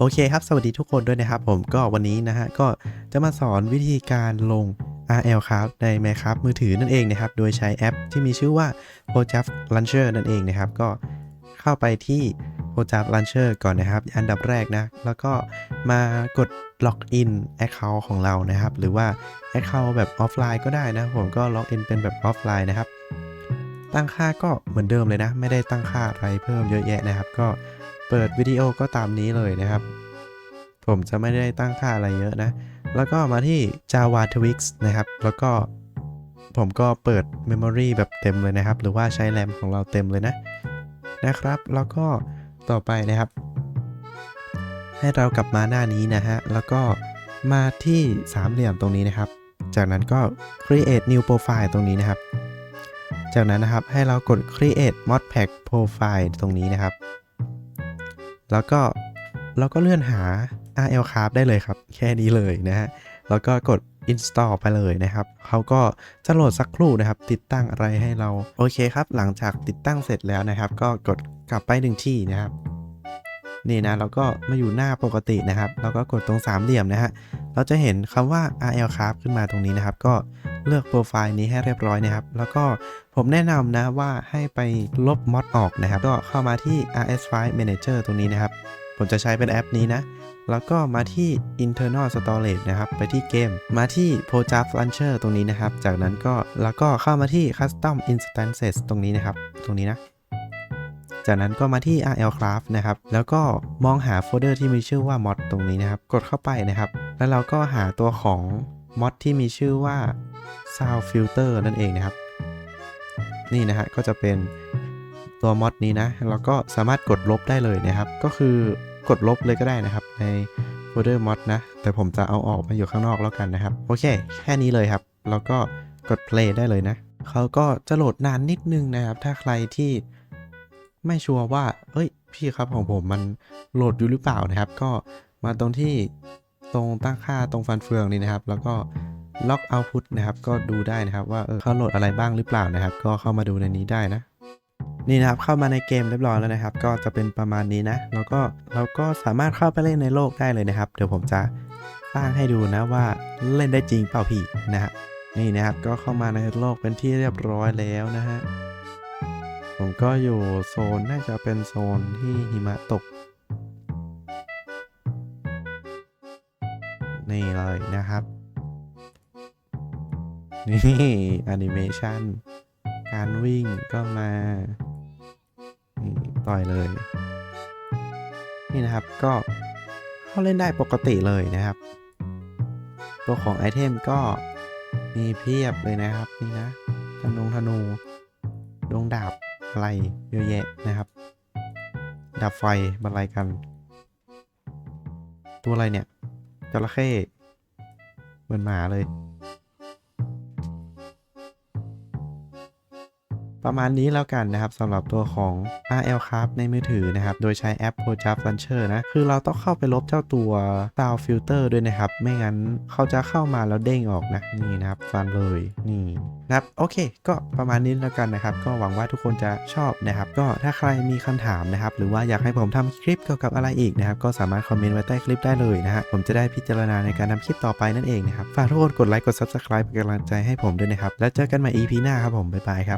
โอเคครับ สวัสดีทุกคนด้วยนะครับผมก็วันนี้นะฮะก็จะมาสอนวิธีการลง RL ครับใน Minecraft มือถือนั่นเองนะครับ โดยใช้แอปที่มีชื่อว่า Project Launcher นั่นเองนะครับ ก็เข้าไปที่ Project Launcher ก่อนนะครับ อันดับแรกนะ แล้วก็มากด Login Account ของเรานะครับ หรือว่า Account แบบออฟไลน์ก็ได้นะ ผมก็ Login เป็นแบบออฟไลน์นะครับ ตั้งค่าก็เหมือนเดิมเลยนะ ไม่ได้ตั้งค่าอะไรเพิ่มเยอะแยะนะครับ ก็ เปิดวิดีโอก็ตามนี้เลยนะครับ ผมจะไม่ได้ตั้งค่าอะไรเยอะนะ แล้วก็มาที่ Java Twix นะครับ แล้วก็ผมก็เปิด Memory แบบเต็มเลยนะครับ หรือว่าใช้แรมของเราเต็มเลยนะนะครับ แล้วก็ต่อไปนะครับ ให้เรากลับมาหน้านี้นะฮะ แล้วก็มาที่สามเหลี่ยมตรงนี้นะครับ จากนั้นก็ create new profile ตรงนี้นะครับ จากนั้นนะครับให้เรากด create modpack profile ตรงนี้นะครับ แล้วก็เราก็เลื่อนหา RL Carb ได้เลยครับ แค่นี้เลยนะฮะ แล้วก็กด install ไปเลยนะครับ เขาก็จะโหลดสักครู่นะครับ ติดตั้งอะไรให้เรา โอเคครับ หลังจากติดตั้งเสร็จแล้วนะครับ ก็กดกลับไปหนึ่งที่นะครับ นี่นะ เราก็มาอยู่หน้าปกตินะครับ แล้วก็กดตรงสามเหลี่ยมนะฮะ เราจะเห็นคำว่า RL Craft ขึ้นมาตรงนี้นะครับ ก็เลือกโปรไฟล์นี้ให้เรียบร้อยนะครับ แล้วก็ผมแนะนำนะว่าให้ไปลบมอดออกนะครับ ก็เข้ามาที่ RS File Manager ตรงนี้นะครับ ผมจะใช้เป็นแอปนี้นะ แล้วก็มาที่ internal storage นะครับ ไปที่เกม มาที่ project launcher ตรงนี้นะครับ จากนั้นก็แล้วก็เข้ามาที่ custom instances ตรงนี้นะครับ ตรงนี้นะ จากนั้นก็มาที่ RL Craft นะครับ แล้วก็มองหาโฟลเดอร์ที่มีชื่อว่า mod ตรงนี้นะครับ กดเข้าไปนะครับ แล้วเราก็หาตัวของ mod ที่มีชื่อว่า sound filter นั่นเองนะครับ นี่นะฮะ ก็จะเป็นตัวมอดนี้นะ แล้วก็สามารถกดลบได้เลยนะครับ ก็คือกดลบเลยก็ได้นะครับ ในโฟลเดอร์มอดนะ แต่ผมจะเอาออกมาอยู่ข้างนอกแล้วกันนะครับ โอเค แค่นี้เลยครับ แล้วก็กด play ได้เลยนะ เขาก็จะโหลดนานนิดนึงนะครับ ถ้าใครที่ ไม่ชัวร์ว่า เอ้ย พี่ครับของผมมันโหลดอยู่หรือเปล่านะครับ ก็มาตรงที่ตรงตั้งค่าตรงฟันเฟืองนี่นะครับ แล้วก็ล็อกเอาพุทนะครับ ก็ดูได้นะครับว่าเออเขาโหลดอะไรบ้างหรือเปล่านะครับ ก็เข้ามาดูในนี้ได้นะนี่นะครับเข้ามาในเกมเรียบร้อยแล้วนะครับ ก็จะเป็นประมาณนี้นะ แล้วก็เราก็สามารถเข้าไปเล่นในโลกได้เลยนะครับ เดี๋ยวผมจะสร้างให้ดูนะว่าเล่นได้จริงเปล่าพี่นะฮะนี่นะครับก็เข้ามาในโลกเป็นที่เรียบร้อยแล้วนะฮะ ผมก็อยู่โซนน่าจะเป็นโซนที่หิมะตก นี่เลยนะครับ นี่แอนิเมชันการวิ่งก็มาต่อยเลย นี่นะครับก็เข้าเล่นได้ปกติเลยนะครับ ตัวของไอเทมก็มีเพียบเลยนะครับ นี่นะธนูธนูดวงดาบ อะไรเยอะแยะนะครับดาบไฟบรรลัยกัน ตัวอะไรเนี่ยจระเข้เหมือนหมาเลย ประมาณนี้แล้วกันนะครับสำหรับตัวของ RL Craft ในมือถือนะครับ โดยใช้แอป Project Launcher นะ คือเราต้องเข้าไปลบเจ้าตัว Sound Filter ด้วยนะครับ ไม่งั้นเขาจะเข้ามาแล้วเด้งออกนะ นี่นะครับฟันเลยนี่นะครับโอเค ก็ประมาณนี้แล้วกันนะครับ ก็หวังว่าทุกคนจะชอบนะครับ ก็ถ้าใครมีคำถามนะครับ หรือว่าอยากให้ผมทำคลิปเกี่ยวกับอะไรอีกนะครับ ก็สามารถคอมเมนต์ไว้ใต้คลิปได้เลยนะฮะผมจะได้พิจารณาในการทำคลิปต่อไปนั่นเองนะครับฝากทุกคนกดไลค์กด Subscribe เป็นกำลังใจให้ผมด้วยนะครับ แล้วเจอกันใหม่ EP หน้าครับผมบ๊ายบายครับ